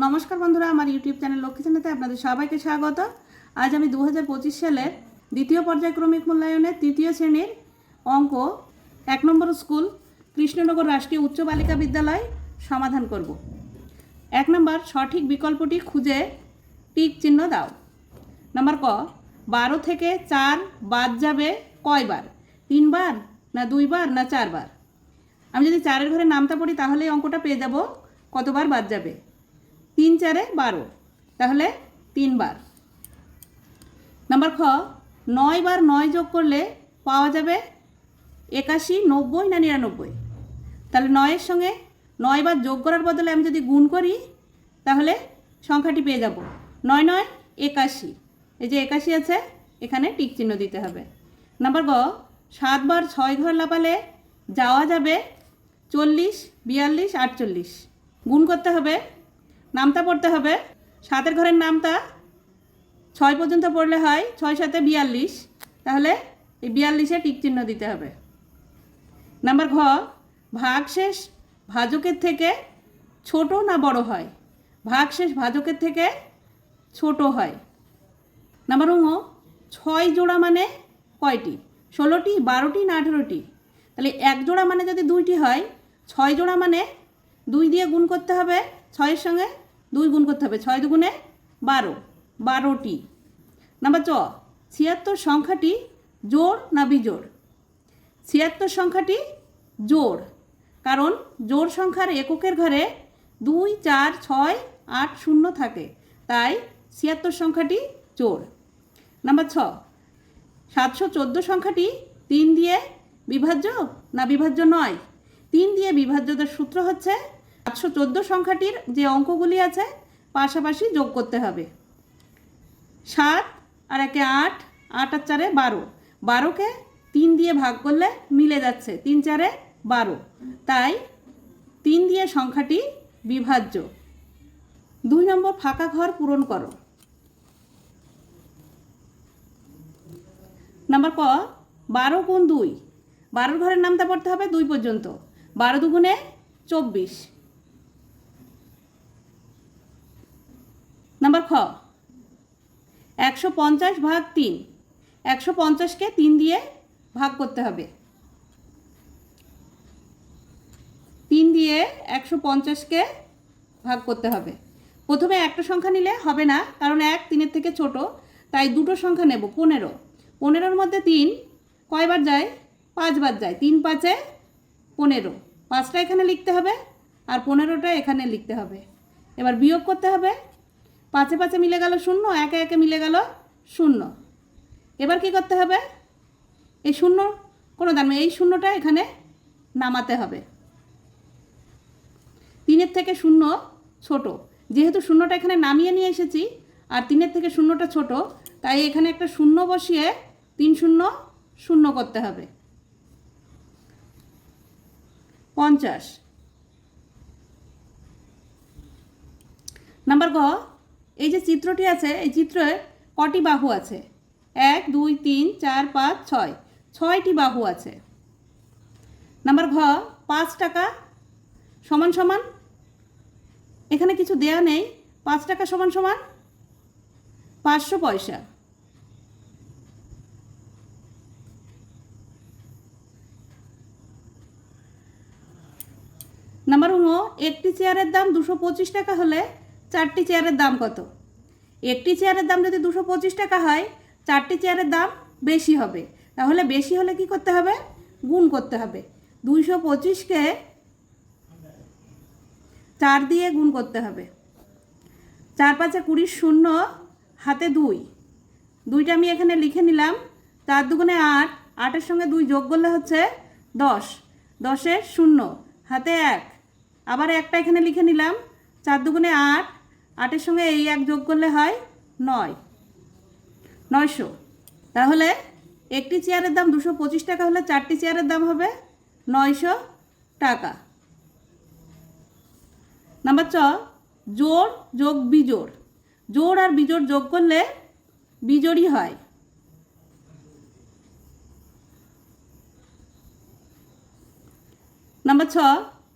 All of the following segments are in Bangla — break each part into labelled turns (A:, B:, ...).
A: নমস্কার বন্ধুরা, আমার ইউটিউব চ্যানেল লক্ষ্মী চ্যানেলে আপনাদের সবাইকে স্বাগত। আজ আমি দু হাজার পঁচিশ সালের দ্বিতীয় পর্যায়ক্রমিক মূল্যায়নের তৃতীয় শ্রেণির অঙ্ক এক নম্বর স্কুল, কৃষ্ণনগর রাষ্ট্রীয় উচ্চ বালিকা বিদ্যালয় সমাধান করব। এক নম্বর, সঠিক বিকল্পটি খুঁজে টিক চিহ্ন দাও। নাম্বার ক, বারো থেকে চার বাদ যাবে কয়বার? তিনবার না দুইবার না চারবার? আমি যদি চারের ঘরে নামতা পড়ি, তাহলে অঙ্কটা পেয়ে যাব, কতবার বাদ যাবে? তিন চারে বারো। তাহলে তিনবার। নাম্বার খ, নয় বার নয় যোগ করলে পাওয়া যাবে একাশি, নব্বই না নিরানব্বই? তাহলে নয়ের সঙ্গে নয় বার যোগ করার বদলে আমি যদি গুণ করি, তাহলে সংখ্যাটি পেয়ে যাব। নয় নয় একাশি। এই যে একাশি আছে, এখানে টিক চিহ্ন দিতে হবে। নাম্বার গ সাতবার ছয় ঘর লাপালে যাওয়া যাবে চল্লিশ, বিয়াল্লিশ, আটচল্লিশ। গুণ করতে হবে নামতা পড়তে হবে। সাতের ঘরের নামতা ছয় পর্যন্ত পড়লে হয়, ছয় সাথে বিয়াল্লিশ। তাহলে এই বিয়াল্লিশে টিক চিহ্ন দিতে হবে। নাম্বার ঘ ভাগশেষ ভাজকের থেকে ছোট না বড় হয়? ভাগশেষ ভাজকের থেকে ছোট হয়। নাম্বার উঙ ছয় জোড়া মানে কয়টি? ষোলোটি, বারোটি না আঠেরোটি? তাহলে এক জোড়া মানে যদি দুইটি হয়, ছয় জোড়া মানে দুই দিয়ে গুণ করতে হবে, ছয়ের সঙ্গে দুই গুণ করতে হবে, ছয় দুগুণে বারো, বারোটি। নাম্বার চ ছিয়াত্তর সংখ্যাটি জোড় না বিজোড়? ছিয়াত্তর সংখ্যাটি জোড়, কারণ জোড় সংখ্যার এককের ঘরে দুই, চার, ছয়, আট, শূন্য থাকে, তাই ছিয়াত্তর সংখ্যাটি জোড়। নাম্বার ছ, সাতশো চোদ্দ সংখ্যাটি তিন দিয়ে বিভাজ্য না বিভাজ্য নয়? তিন দিয়ে বিভাজ্যতার সূত্র হচ্ছে সাতশো চোদ্দ সংখ্যাটির যে অঙ্কগুলি আছে, পাশাপাশি যোগ করতে হবে। সাত আর একে আট আট আর চারে বারো। বারোকে তিন দিয়ে ভাগ করলে মিলে যাচ্ছে, তিন চারে বারো। তাই তিন দিয়ে সংখ্যাটি বিভাজ্য। দুই নম্বর ফাঁকা ঘর পূরণ করো। নাম্বার ক, বারো গুণ দুই। বারোর ঘরের নামটা পড়তে হবে দুই পর্যন্ত। বারো দুগুণে চব্বিশ। নাম্বার খ। একশো পঞ্চাশ ভাগ তিন। একশো পঞ্চাশকে তিন দিয়ে ভাগ করতে হবে। তিন দিয়ে একশো পঞ্চাশকে ভাগ করতে হবে। প্রথমে একটা সংখ্যা নিলে হবে না, কারণ এক তিনের থেকে ছোট, তাই দুটো সংখ্যা নেব, পনেরো। পনেরোর মধ্যে তিন কয়বার যায়? পাঁচবার যায়। তিন পাঁচে পনেরো। পাঁচটা এখানে লিখতে হবে আর পনেরোটা এখানে লিখতে হবে। এবার বিয়োগ করতে হবে। পাঁচে পাঁচে মিলে গেল শূন্য, একে একে মিলে গেল শূন্য। এবার কি করতে হবে? এই শূন্য, কোনো দাম এই শূন্যটা এখানে নামাতে হবে। তিনের থেকে শূন্য ছোট। যেহেতু শূন্যটা এখানে নামিয়ে নিয়ে এসেছি, আর তিনের থেকে শূন্যটা ছোট, তাই এখানে একটা শূন্য বসিয়ে তিন শূন্য শূন্য করতে হবে। পঞ্চাশ। নাম্বার গ এই যে চিত্রটি আছে, এই চিত্রে কটি বাহু আছে? এক, দুই, তিন, চার, পাঁচ, ছয়। ছয়টি বাহু আছে। নাম্বার ঘ, পাঁচ টাকা সমান সমান? এখানে কিছু দেয়া নেই। পাঁচ টাকা সমান সমান? পাঁচশো পয়সা। নাম্বার উনো, একটি চেয়ারের দাম দুশো পঁচিশ টাকা হলে চারটি চেয়ারের দাম কত? একটি চেয়ারের দাম যদি দুশো পঁচিশ টাকা হয়, চারটি চেয়ারের দাম বেশি হবে। তাহলে বেশি হলে কি করতে হবে? গুণ করতে হবে। দুইশো পঁচিশকে চার দিয়ে গুণ করতে হবে। চার পাঁচে কুড়ি শূন্য, হাতে দুই। দুইটা আমি এখানে লিখে নিলাম। চার দুগুণে আট, আটের সঙ্গে দুই যোগ করলে হচ্ছে দশ। দশের শূন্য, হাতে এক। আবার একটা এখানে লিখে নিলাম। চার দুগুণে আট আটের সঙ্গে এই এক যোগ করলে হয় নয়। নয়শো। তাহলে একটি চেয়ারের দাম দুশো পঁচিশ টাকা হলে চারটি চেয়ারের দাম হবে নয়শো টাকা। নাম্বার চ জোড় যোগ বিজোড়। জোড় আর বিজোড় যোগ করলে বিজোড়ই হয়। নাম্বার ছ,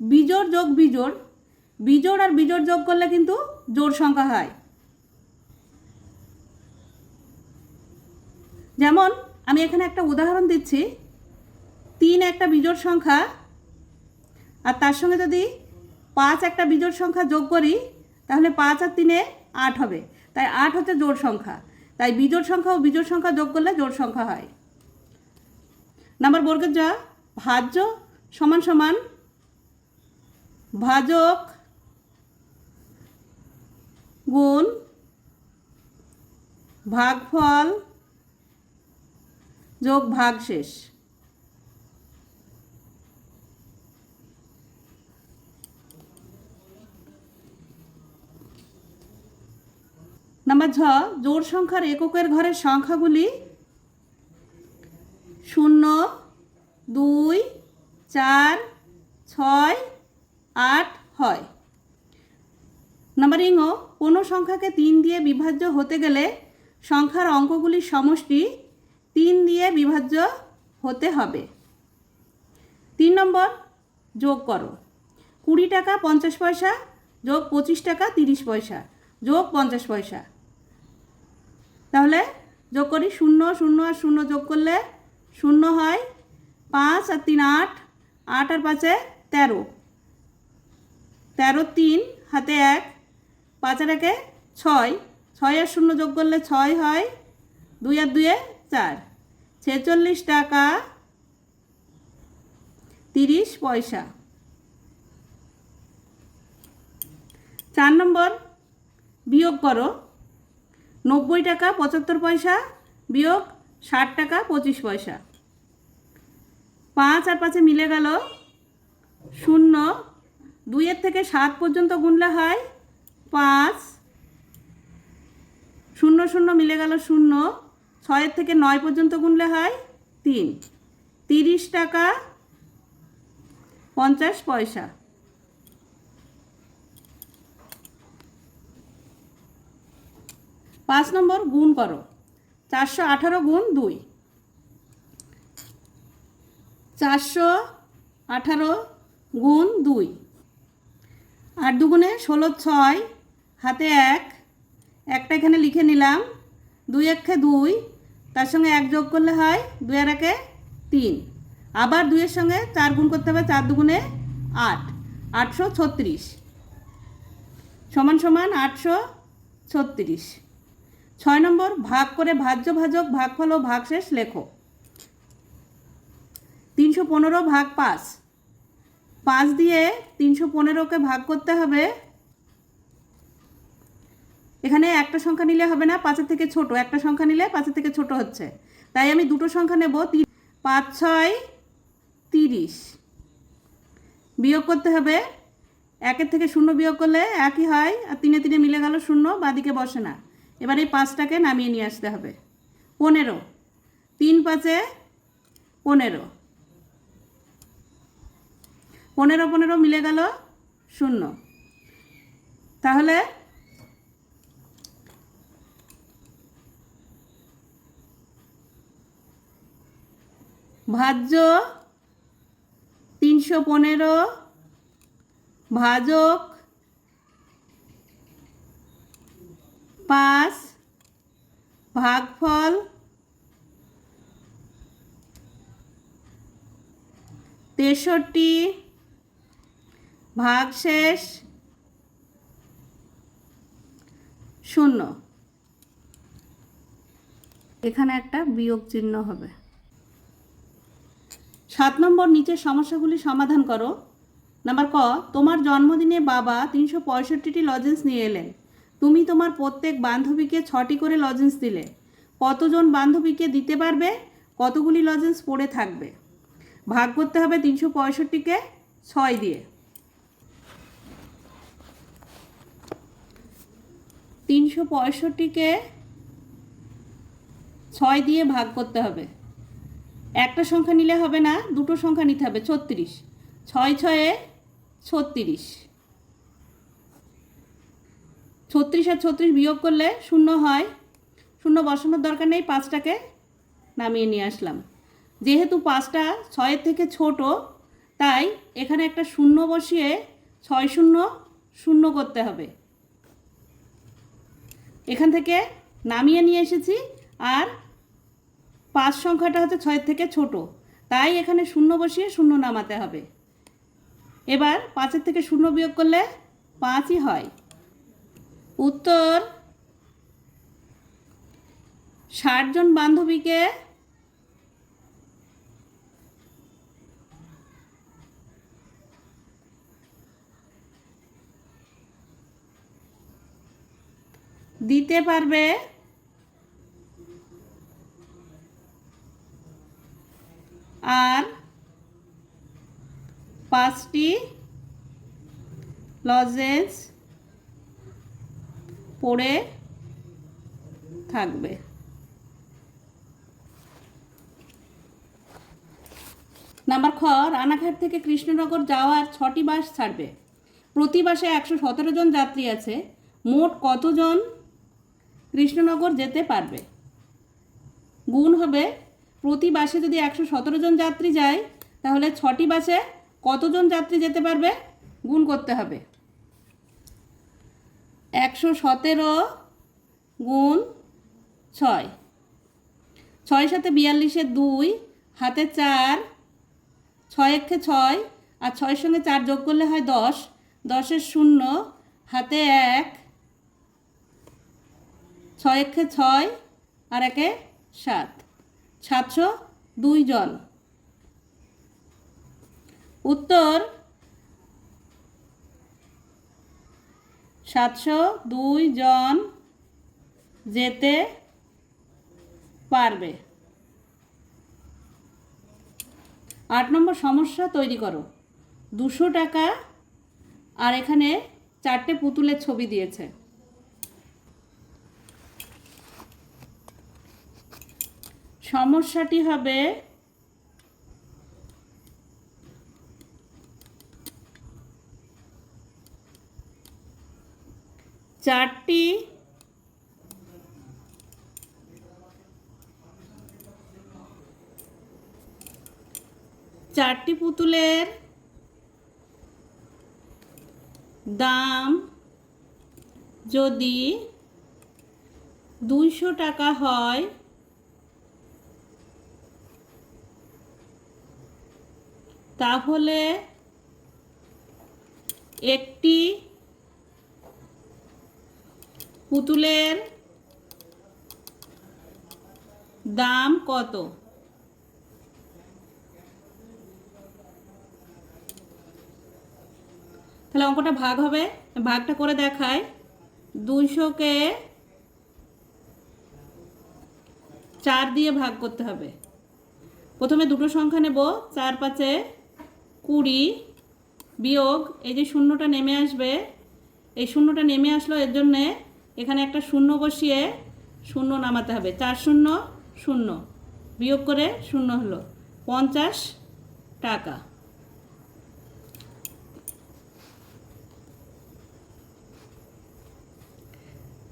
A: বিজোড় যোগ বিজোড়। বিজোড় আর বিজোড় যোগ করলে কিন্তু জোড় সংখ্যা হয়। যেমন, আমি এখানে একটা উদাহরণ দিচ্ছি। তিন একটা বিজোড় সংখ্যা, আর তার সঙ্গে যদি পাঁচ একটা বিজোড় সংখ্যা যোগ করি, তাহলে পাঁচ আর তিনে আট হবে। তাই আট হচ্ছে জোড় সংখ্যা। তাই বিজোড় সংখ্যা ও বিজোড় সংখ্যা যোগ করলে জোড় সংখ্যা হয়। নাম্বার বর্গের যা ভাজ্য সমান সমান ভাজক গুণ ভাগফল যোগ ভাগশেষ। নাম্বার ছ জোড় সংখ্যার এককের ঘরের সংখ্যাগুলি শূন্য, দুই, চার, ছয়, আট হয়। নাম্বার ইংও কোনো সংখ্যাকে তিন দিয়ে বিভাজ্য হতে গেলে সংখ্যার অঙ্কগুলির সমষ্টি তিন দিয়ে বিভাজ্য হতে হবে। তিন নম্বর, যোগ করো। কুড়ি টাকা পঞ্চাশ পয়সা, যোগ পঁচিশ টাকা তিরিশ পয়সা, যোগ পঞ্চাশ পয়সা। তাহলে যোগ করি শূন্য শূন্য আর শূন্য যোগ করলে শূন্য হয় পাঁচ আর তিন আট আট আর পাঁচে তেরো। তেরো তিন, হাতে এক পাঁচ আর একে ছয়। ছয় আর শূন্য যোগ করলে ছয় হয় দুই আর দুয়ে চার। ছেচল্লিশ টাকা তিরিশ পয়সা। চার নম্বর, বিয়োগ করো। নব্বই টাকা পঁচাত্তর পয়সা, বিয়োগ ষাট টাকা পঁচিশ পয়সা। পাঁচ আর পাঁচে মিলে গেল শূন্য। দুইয়ের থেকে সাত পর্যন্ত গুনলে হয় পাঁচ, শূন্য শূন্য মিলে গেল শূন্য, ছয়ের থেকে নয় পর্যন্ত গুনলে হয় তিন। তিরিশ টাকা পঞ্চাশ পয়সা। পাঁচ নম্বর গুণ করো, চারশো আঠারো গুণ দুই। চারশো আঠারো গুণ দুই। আর দুগুণে ষোলো ছয় হাতে এক, একটা এখানে লিখে নিলাম। দুই একে দুই, তার সঙ্গে এক যোগ করলে হয় দুই আর একে তিন। আবার দুইয়ের সঙ্গে চার গুণ করতে হবে চার দুগুণে আট, আটশো ছত্রিশ। সমান সমান আটশো ছত্রিশ। ছয় নম্বর, ভাগ করে ভাজ্য ভাজক ভাগফল ও ভাগশেষ লেখো। তিনশো পনেরো ভাগ পাঁচ। পাঁচ দিয়ে তিনশো পনেরোকে ভাগ করতে হবে এখানে একটা সংখ্যা নিলে হবে না, পাঁচের থেকে ছোট। একটা সংখ্যা নিলে পাঁচের থেকে ছোট হচ্ছে। তাই আমি দুটো সংখ্যা নেব পাঁচ, ছয়, তিরিশ। বিয়োগ করতে হবে। একের থেকে শূন্য বিয়োগ করলে একই হয়, আর তিনে তিনে মিলে গেল শূন্য, বাদিকে বসে না। এবার এই পাঁচটাকে নামিয়ে নিয়ে আসতে হবে। পনেরো। তিন পাঁচে পনেরো। পনেরো পনেরো মিলে গেল শূন্য। তাহলে ভাজ্য তিনশো পনেরো ভাজক পাঁচ ভাগফল তেষট্টি ভাগশেষ শূন্য। এখানে একটা বিয়োগ চিহ্ন হবে। সাত নম্বর নিচের সমস্যাগুলি সমাধান করো। নাম্বার ক, তোমার জন্মদিনে বাবা তিনশো পঁয়ষট্টিটি লজেন্স নিয়ে এলেন। তুমি তোমার প্রত্যেক বান্ধবীকে ছটি করে লজেন্স দিলে। কতজন বান্ধবীকে দিতে পারবে? কতগুলি লজেন্স পড়ে থাকবে? ভাগ করতে হবে তিনশো পঁয়ষট্টিকে ছয় দিয়ে। তিনশো পঁয়ষট্টিকে ছয় দিয়ে ভাগ করতে হবে। একটা সংখ্যা নিলে হবে না, দুটো সংখ্যা নিতে হবে, ছত্রিশ। ছয় ছয়ে ছত্রিশ। ছত্রিশ আর ছত্রিশ বিয়োগ করলে শূন্য হয়। শূন্য বসানোর দরকার নেই, পাঁচটাকে নামিয়ে নিয়ে আসলাম। যেহেতু পাঁচটা ছয়ের থেকে ছোট, তাই এখানে একটা শূন্য বসিয়ে ছয় শূন্য শূন্য করতে হবে। এখান থেকে নামিয়ে নিয়ে এসেছি, আর পাঁচ সংখ্যাটা হচ্ছে ছয়ের থেকে ছোট। তাই এখানে শূন্য বসিয়ে শূন্য নামাতে হবে। এবার পাঁচের থেকে শূন্য বিয়োগ করলে পাঁচই হয়। উত্তর, ষাট জন বান্ধবীকে দিতে পারবে আর পাঁচটি লজেন্স পড়ে থাকবে। নাম্বার খ, রানাঘাট থেকে কৃষ্ণনগর যাওয়ার ছটি বাস ছাড়বে। প্রতি বাসে একশো সতেরো জন যাত্রী আছে। মোট কতজন কৃষ্ণনগর যেতে পারবে? গুণ হবে প্রতি বাসে যদি একশো সতেরো জন যাত্রী যায়, তাহলে ছটি বাসে কতজন যাত্রী যেতে পারবে? গুণ করতে হবে। একশো সতেরো গুণ ছয়। ছয় সাথে বিয়াল্লিশে দুই, হাতে চার, ছয় একে ছয়, আর ছয়ের সঙ্গে চার যোগ করলে হয় দশ। দশের শূন্য, হাতে এক, ছয় একে ছয়, আর একে সাত। সাতশো দুই জন। উত্তর, সাতশো দুই জন যেতে পারবে। আট নম্বর সমস্যা তৈরি করো। দুশো টাকা আর এখানে চারটে পুতুলের ছবি দিয়েছে। সমস্যাটি হবে চারটি চারটি পুতুলের দাম যদি দুইশো টাকা হয় তাহলে একটি পুতুলের দাম কত? তাহলে অঙ্কটা ভাগ হবে। ভাগটা করে দেখায়। দুইশোকে চার দিয়ে ভাগ করতে হবে। প্রথমে দুটো সংখ্যা নেব, চার পাঁচে কুড়ি বিয়োগ, এই যে শূন্যটা নেমে আসবে, এই শূন্যটা নেমে আসলো এর জন্যে এখানে একটা শূন্য বসিয়ে শূন্য নামাতে হবে। চার শূন্য শূন্য। বিয়োগ করে শূন্য হলো। পঞ্চাশ টাকা।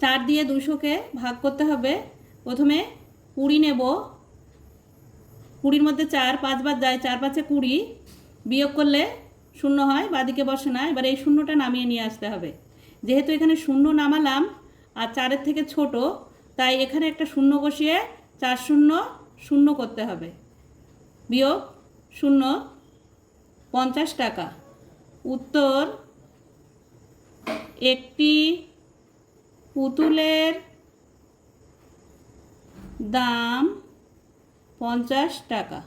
A: চার দিয়ে দুশোকে ভাগ করতে হবে। প্রথমে কুড়ি নেব। কুড়ির মধ্যে চার পাঁচবার যায়, চার পাঁচে কুড়ি। বিয়োগ করলে শূন্য হয়, বাদিকে বসে না। এবার এই শূন্যটা নামিয়ে নিয়ে আসতে হবে। যেহেতু এখানে শূন্য নামালাম আর চারের থেকে ছোট, তাই এখানে একটা শূন্য বসিয়ে চার শূন্য শূন্য করতে হবে। বিয়োগ শূন্য পঞ্চাশ টাকা। উত্তর, একটি পুতুলের দাম পঞ্চাশ টাকা।